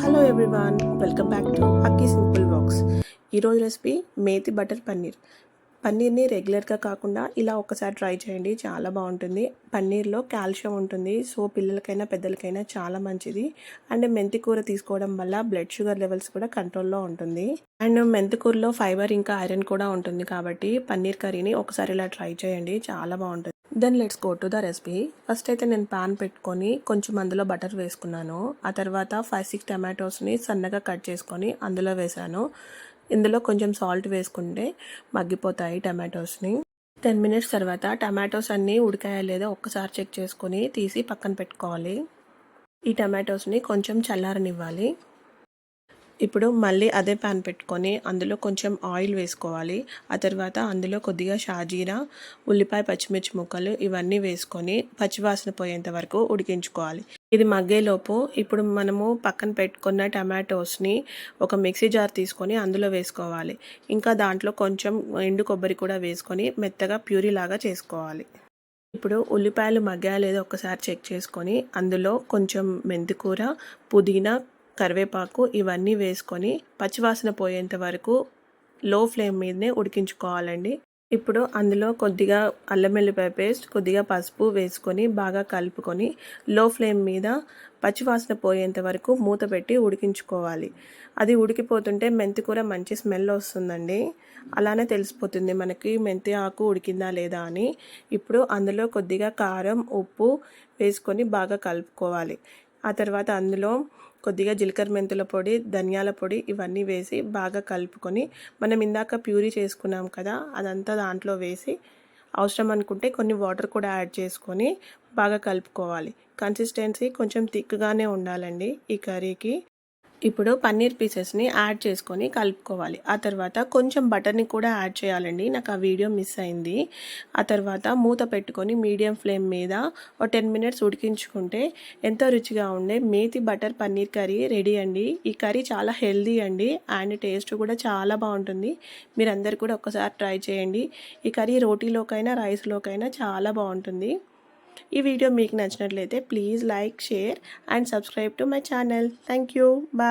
Hello everyone welcome back to Akki simple box ఈరోజు recipe methi butter paneer. పన్నీర్ని రెగ్యులర్గా కాకుండా ఇలా ఒకసారి ట్రై చేయండి చాలా బాగుంటుంది. పన్నీర్లో కాల్షియం ఉంటుంది సో పిల్లలకైనా పెద్దలకైనా చాలా మంచిది. అండ్ మెంతి కూర తీసుకోవడం వల్ల బ్లడ్ షుగర్ లెవెల్స్ కూడా కంట్రోల్లో ఉంటుంది. అండ్ మెంతి కూరలో ఫైబర్ ఇంకా ఐరన్ కూడా ఉంటుంది కాబట్టి పన్నీర్ కర్రీని ఒకసారి ఇలా ట్రై చేయండి చాలా బాగుంటుంది. Then let's go to the recipe first అయితే నేను పాన్ పెట్టుకొని కొంచెం అందులో బటర్ వేసుకున్నాను. ఆ తర్వాత ఫైవ్ సిక్స్ టమాటోస్ని సన్నగా కట్ చేసుకొని అందులో వేసాను. ఇందులో కొంచెం సాల్ట్ వేసుకుంటే మగ్గిపోతాయి టమాటోస్ని టెన్ మినిట్స్ తర్వాత టమాటోస్ అన్నీ ఉడికాయా లేదా ఒక్కసారి చెక్ చేసుకొని తీసి పక్కన పెట్టుకోవాలి. ఈ టమాటోస్ని కొంచెం చల్లారనివ్వాలి. ఇప్పుడు మళ్ళీ అదే ప్యాన్ పెట్టుకొని అందులో కొంచెం ఆయిల్ వేసుకోవాలి. ఆ తర్వాత అందులో కొద్దిగా షాజీరా ఉల్లిపాయ పచ్చిమిర్చి ముక్కలు ఇవన్నీ వేసుకొని పచ్చివాసన పోయేంత వరకు ఉడికించుకోవాలి. ఇది మగ్గేలోపు ఇప్పుడు మనము పక్కన పెట్టుకున్న టమాటోస్ని ఒక మిక్సీ జార్ తీసుకొని అందులో వేసుకోవాలి. ఇంకా దాంట్లో కొంచెం ఎండు కొబ్బరి కూడా వేసుకొని మెత్తగా ప్యూరీ లాగా చేసుకోవాలి. ఇప్పుడు ఉల్లిపాయలు మగ్గాయా లేదో ఒకసారి చెక్ చేసుకొని అందులో కొంచెం మెంతికూర పుదీనా కరివేపాకు ఇవన్నీ వేసుకొని పచ్చివాసన పోయేంత వరకు లో ఫ్లేమ్ మీదనే ఉడికించుకోవాలండి. ఇప్పుడు అందులో కొద్దిగా అల్లం వెల్లిపాయ పేస్ట్ కొద్దిగా పసుపు వేసుకొని బాగా కలుపుకొని లో ఫ్లేమ్ మీద పచ్చివాసన పోయేంత వరకు మూత పెట్టి ఉడికించుకోవాలి. అది ఉడికిపోతుంటే మెంతి కూర మంచి స్మెల్ వస్తుందండి. అలానే తెలిసిపోతుంది మనకి మెంతి ఆకు ఉడికిందా లేదా అని. ఇప్పుడు అందులో కొద్దిగా కారం ఉప్పు వేసుకొని బాగా కలుపుకోవాలి. ఆ తర్వాత అందులో కొద్దిగా జీలకర్ర మెంతుల పొడి ధనియాల పొడి ఇవన్నీ వేసి బాగా కలుపుకొని మనం ఇందాక ప్యూరీ చేసుకున్నాం కదా అదంతా దాంట్లో వేసి అవసరం అనుకుంటే కొన్ని వాటర్ కూడా యాడ్ చేసుకొని బాగా కలుపుకోవాలి. కన్సిస్టెన్సీ కొంచెం థిక్గానే ఉండాలండి ఈ కర్రీకి. ఇప్పుడు పన్నీర్ పీసెస్ని యాడ్ చేసుకొని కలుపుకోవాలి. ఆ తర్వాత కొంచెం బటర్ని కూడా యాడ్ చేయాలండి. నాకు ఆ వీడియో మిస్ అయింది. ఆ తర్వాత మూత పెట్టుకొని మీడియం ఫ్లేమ్ మీద ఒక టెన్ మినిట్స్ ఉడికించుకుంటే ఎంతో రుచిగా ఉండే methi butter paneer curry ready అండి. ఈ కర్రీ చాలా హెల్దీ అండి. అండ్ టేస్ట్ కూడా చాలా బాగుంటుంది. మీరందరు కూడా ఒకసారి ట్రై చేయండి. ఈ కర్రీ రోటీలోకైనా రైస్లోకైనా చాలా బాగుంటుంది. ఈ వీడియో మీకు నచ్చినట్లయితే please like share and subscribe to my channel. Thank you. Bye.